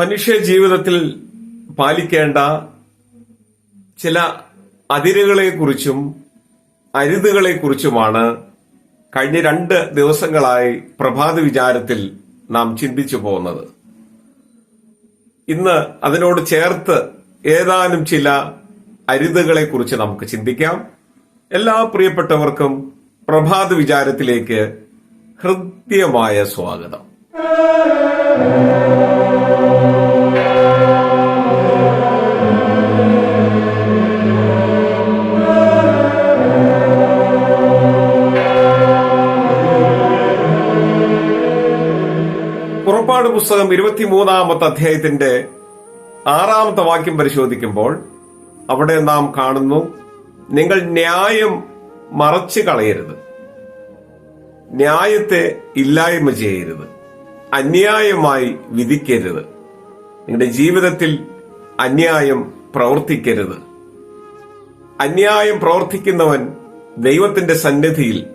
മനുഷ്യ ജീവിതത്തിൽ പാലിക്കേണ്ട ചില അതിരുകളെക്കുറിച്ചും അരുതുകളെക്കുറിച്ചുമാണ് കഴിഞ്ഞ രണ്ട് ദിവസങ്ങളായി പ്രഭാത വിചാരത്തിൽ നാം ചിന്തിച്ചു പോകുന്നത്. ഇന്ന് അതിനോട് ചേർത്ത് ഏതാനും ചില അരുതുകളെക്കുറിച്ച് നമുക്ക് ചിന്തിക്കാം. എല്ലാ പ്രിയപ്പെട്ടവർക്കും പ്രഭാത വിചാരത്തിലേക്ക് ഹൃദ്യമായ സ്വാഗതം. പുറപ്പാട് പുസ്തകം ഇരുപത്തിമൂന്നാമത്തെ അധ്യായത്തിന്റെ ആറാമത്തെ വാക്യം പരിശോധിക്കുമ്പോൾ അവിടെ നാം കാണുന്നു നിങ്ങൾ ന്യായം മറച്ചു കളയരുത്. ന്യായത്തെ ഇല്ലായ്മ ചെയ്യരുത്. അന്യായമായി വിധിക്കരുത്. നിങ്ങളുടെ ജീവിതത്തിൽ അന്യായം പ്രവർത്തിക്കരുത്. അന്യായം പ്രവർത്തിക്കുന്നവൻ ദൈവത്തിന്റെ സന്നിധിയിൽ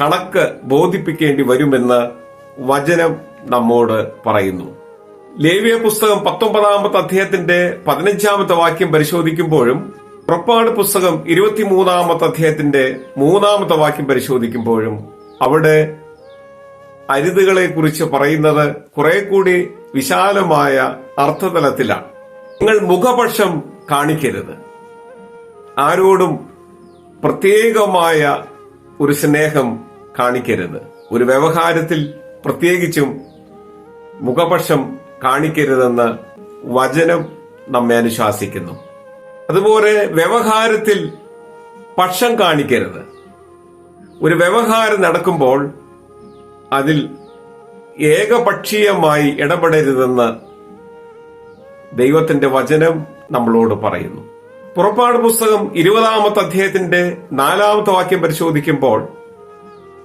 കണക്ക് ബോധിപ്പിക്കേണ്ടി വരുമെന്ന് വചനം നമ്മോട് പറയുന്നു. ലേവിയ പുസ്തകം പത്തൊമ്പതാമത്തെ അധ്യായത്തിന്റെ പതിനഞ്ചാമത്തെ വാക്യം പരിശോധിക്കുമ്പോഴും പുറപ്പാട് പുസ്തകം ഇരുപത്തിമൂന്നാമത്തെ അധ്യായത്തിന്റെ മൂന്നാമത്തെ വാക്യം പരിശോധിക്കുമ്പോഴും അവിടെ അരുതുകളെ കുറിച്ച് പറയുന്നത് കുറെ കൂടി വിശാലമായ അർത്ഥതലത്തിലാണ്. നിങ്ങൾ മുഖപക്ഷം കാണിക്കരുത്. ആരോടും പ്രത്യേകമായ ഒരു സ്നേഹം കാണിക്കരുത്. ഒരു വ്യവഹാരത്തിൽ പ്രത്യേകിച്ചും മുഖപക്ഷം കാണിക്കരുതെന്ന് വചനം നമ്മെ അനുശാസിക്കുന്നു. അതുപോലെ വ്യവഹാരത്തിൽ പക്ഷം കാണിക്കരുത്. ഒരു വ്യവഹാരം നടക്കുമ്പോൾ അതിൽ ഏകപക്ഷീയമായി ഇടപെടരുതെന്ന് ദൈവത്തിന്റെ വചനം നമ്മളോട് പറയുന്നു. പുറപ്പാട് പുസ്തകം ഇരുപതാമത്തെ അധ്യായത്തിന്റെ നാലാമത്തെ വാക്യം പരിശോധിക്കുമ്പോൾ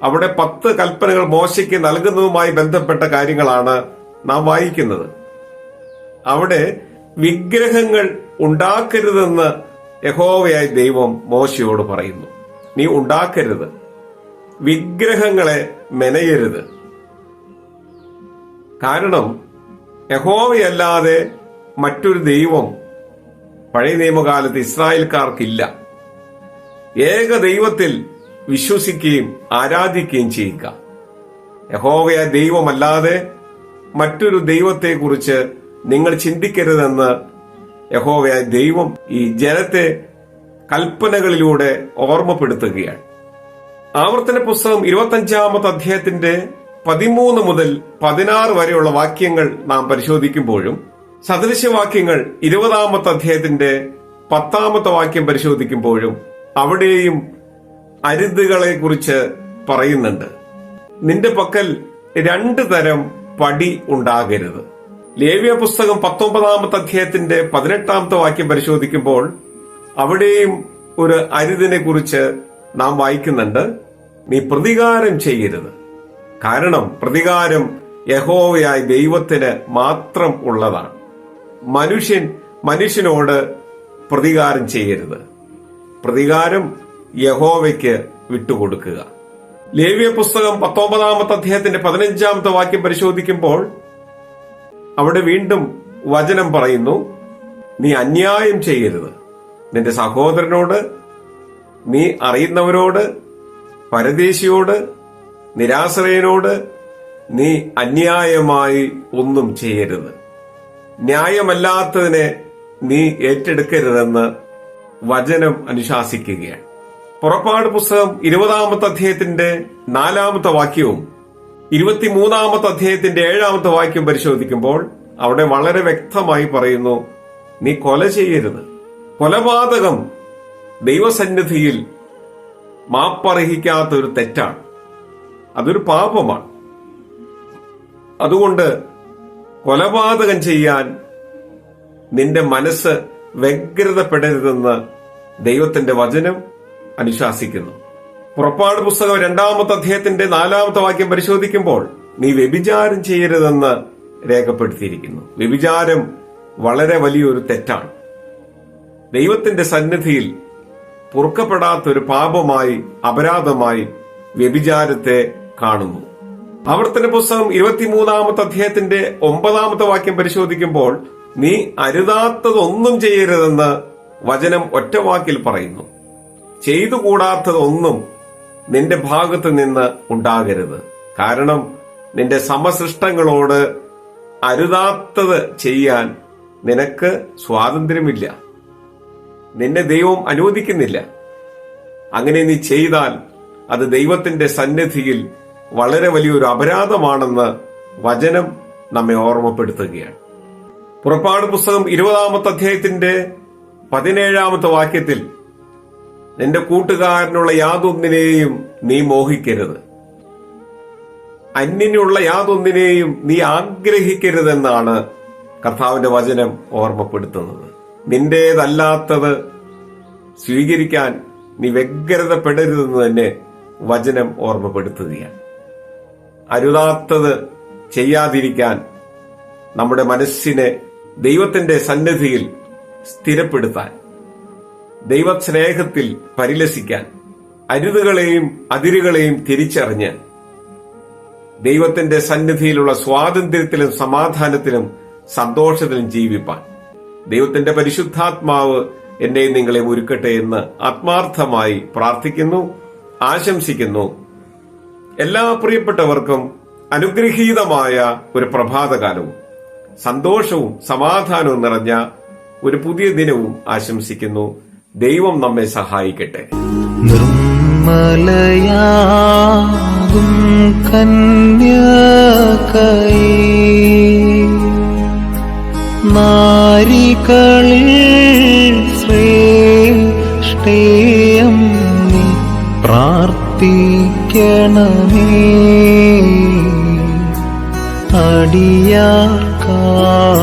അവിടെ പത്ത് കൽപ്പനകൾ മോശയ്ക്ക് നൽകുന്നതുമായി ബന്ധപ്പെട്ട കാര്യങ്ങളാണ് നാം വായിക്കുന്നത്. അവിടെ വിഗ്രഹങ്ങൾ ഉണ്ടാക്കരുതെന്ന് യഹോവയായ ദൈവം മോശയോട് പറയുന്നു. നീ ഉണ്ടാക്കരുത്. വിഗ്രഹങ്ങളെ മെനയരുത്. കാരണം യഹോവയല്ലാതെ മറ്റൊരു ദൈവം പഴയ നിയമകാലത്ത് ഇസ്രായേൽക്കാർക്കില്ല. ഏക ദൈവത്തിൽ വിശ്വസിക്കുകയും ആരാധിക്കുകയും ചെയ്യുക. യഹോവയ ദൈവമല്ലാതെ മറ്റൊരു ദൈവത്തെക്കുറിച്ച് നിങ്ങൾ ചിന്തിക്കരുതെന്ന് യഹോവയ ദൈവം ഈ ജനത്തെ കൽപ്പനകളിലൂടെ ഓർമ്മപ്പെടുത്തുകയാണ്. ആവർത്തന പുസ്തകം ഇരുപത്തഞ്ചാമത്തെ അധ്യായത്തിന്റെ പതിമൂന്ന് മുതൽ പതിനാറ് വരെയുള്ള വാക്യങ്ങൾ നാം പരിശോധിക്കുമ്പോഴും സദൃശവാക്യങ്ങൾ ഇരുപതാമത്തെ അധ്യായത്തിന്റെ പത്താമത്തെ വാക്യം പരിശോധിക്കുമ്പോഴും അവിടെയും അരുതുകളെ കുറിച്ച് പറയുന്നുണ്ട്. നിന്റെ പക്കൽ രണ്ട് തരം പടി ഉണ്ടാകരുത്. ലേവ്യ പുസ്തകം പത്തൊമ്പതാമത്തെ അധ്യായത്തിന്റെ പതിനെട്ടാമത്തെ വാക്യം പരിശോധിക്കുമ്പോൾ അവിടെയും ഒരു അരുതിനെ കുറിച്ച് നാം വായിക്കുന്നുണ്ട്. നീ പ്രതികാരം ചെയ്യരുത്. കാരണം പ്രതികാരം യഹോവയായ ദൈവത്തിന് മാത്രം ഉള്ളതാണ്. മനുഷ്യൻ മനുഷ്യനോട് പ്രതികാരം ചെയ്യരുത്. പ്രതികാരം യഹോവയ്ക്ക് വിട്ടുകൊടുക്കുക. ലേവ്യ പുസ്തകം പത്തൊമ്പതാമത്തെ അധ്യായത്തിന്റെ പതിനഞ്ചാമത്തെ വാക്യം പരിശോധിക്കുമ്പോൾ അവിടെ വീണ്ടും വചനം പറയുന്നു നീ അന്യായം ചെയ്യരുത്. നിന്റെ സഹോദരനോട് നീ അറിയുന്നവരോട് പരദേശിയോട് നിരാശ്രയനോട് നീ അന്യായമായി ഒന്നും ചെയ്യരുത്. ന്യായമല്ലാത്തതിനെ നീ ഏറ്റെടുക്കരുതെന്ന് വചനം അനുശാസിക്കുകയാണ്. പുറപ്പാട് പുസ്തകം ഇരുപതാമത്തെ അധ്യായത്തിന്റെ നാലാമത്തെ വാക്യവും ഇരുപത്തിമൂന്നാമത്തെ അധ്യായത്തിന്റെ ഏഴാമത്തെ വാക്യം പരിശോധിക്കുമ്പോൾ അവിടെ വളരെ വ്യക്തമായി പറയുന്നു നീ കൊല ചെയ്യരുത്. കൊലപാതകം ദൈവസന്നിധിയിൽ മാപ്പർഹിക്കാത്തൊരു തെറ്റാണ്. അതൊരു പാപമാണ്. അതുകൊണ്ട് കൊലപാതകം ചെയ്യാൻ നിന്റെ മനസ്സ് വ്യഗ്രതപ്പെടരുതെന്ന് ദൈവത്തിന്റെ വചനം അനുശാസിക്കുന്നു. പുറപ്പാട് പുസ്തകം രണ്ടാമത്തെ അധ്യായത്തിന്റെ നാലാമത്തെ വാക്യം പരിശോധിക്കുമ്പോൾ നീ വ്യഭിചാരം ചെയ്യരുതെന്ന് രേഖപ്പെടുത്തിയിരിക്കുന്നു. വ്യഭിചാരം വളരെ വലിയൊരു തെറ്റാണ്. ദൈവത്തിന്റെ സന്നിധിയിൽ പൊറുക്കപ്പെടാത്തൊരു പാപമായി അപരാധമായി വ്യഭിചാരത്തെ കാണുന്നു. ആവർത്തന പുസ്തകം ഇരുപത്തിമൂന്നാമത്തെ അധ്യായത്തിന്റെ ഒമ്പതാമത്തെ വാക്യം പരിശോധിക്കുമ്പോൾ നീ അരുതാത്തതൊന്നും ചെയ്യരുതെന്ന് വചനം ഒറ്റവാക്കിൽ പറയുന്നു. ചെയ്തുകൂടാത്തതൊന്നും നിന്റെ ഭാഗത്ത് നിന്ന് ഉണ്ടാകരുത്. കാരണം നിന്റെ സമസൃഷ്ടങ്ങളോട് അരുതാത്തത് ചെയ്യാൻ നിനക്ക് സ്വാതന്ത്ര്യമില്ല. നിന്നെ ദൈവം അനുവദിക്കുന്നില്ല. അങ്ങനെ നീ ചെയ്താൽ അത് ദൈവത്തിന്റെ സന്നിധിയിൽ വളരെ വലിയൊരു അപരാധമാണെന്ന് വചനം നമ്മെ ഓർമ്മപ്പെടുത്തുകയാണ്. പുറപ്പാട് പുസ്തകം ഇരുപതാമത്തെ അധ്യായത്തിന്റെ പതിനേഴാമത്തെ വാക്യത്തിൽ നിന്റെ കൂട്ടുകാരനുള്ള യാതൊന്നിനെയും നീ മോഹിക്കരുത്. അന്യനുള്ള യാതൊന്നിനെയും നീ ആഗ്രഹിക്കരുതെന്നാണ് കർത്താവിന്റെ വചനം ഓർമ്മപ്പെടുത്തുന്നത്. നിന്റേതല്ലാത്തത് സ്വീകരിക്കാൻ നീ വ്യഗ്രതപ്പെടരുതെന്ന് തന്നെ വചനം ഓർമ്മപ്പെടുത്തുകയാണ്. അരുതാത്തത് ചെയ്യാതിരിക്കാൻ നമ്മുടെ മനസ്സിനെ ദൈവത്തിന്റെ സന്നിധിയിൽ സ്ഥിരപ്പെടുത്താൻ ദൈവസ്നേഹത്തിൽ പരിലസിക്കാൻ അരുതുകളെയും അതിരുകളെയും തിരിച്ചറിഞ്ഞ് ദൈവത്തിന്റെ സന്നിധിയിലുള്ള സ്വാതന്ത്ര്യത്തിലും സമാധാനത്തിലും സന്തോഷത്തിലും ജീവിപ്പാൻ. ദൈവത്തിന്റെ പരിശുദ്ധാത്മാവ് എന്നെ നിങ്ങളെ ഒരുക്കട്ടെ എന്ന് ആത്മാർത്ഥമായി പ്രാർത്ഥിക്കുന്നു ആശംസിക്കുന്നു. എല്ലാ പ്രിയപ്പെട്ടവർക്കും അനുഗ്രഹീതമായ ഒരു പ്രഭാതകാലവും സന്തോഷവും സമാധാനവും നിറഞ്ഞ ഒരു പുതിയ ദിനവും ആശംസിക്കുന്നു. ദൈവം നമ്മെ സഹായിക്കട്ടെ. നിർമ്മലയാകും പ്രാർത്ഥിക്കണമേ. അടിയാർക്കായി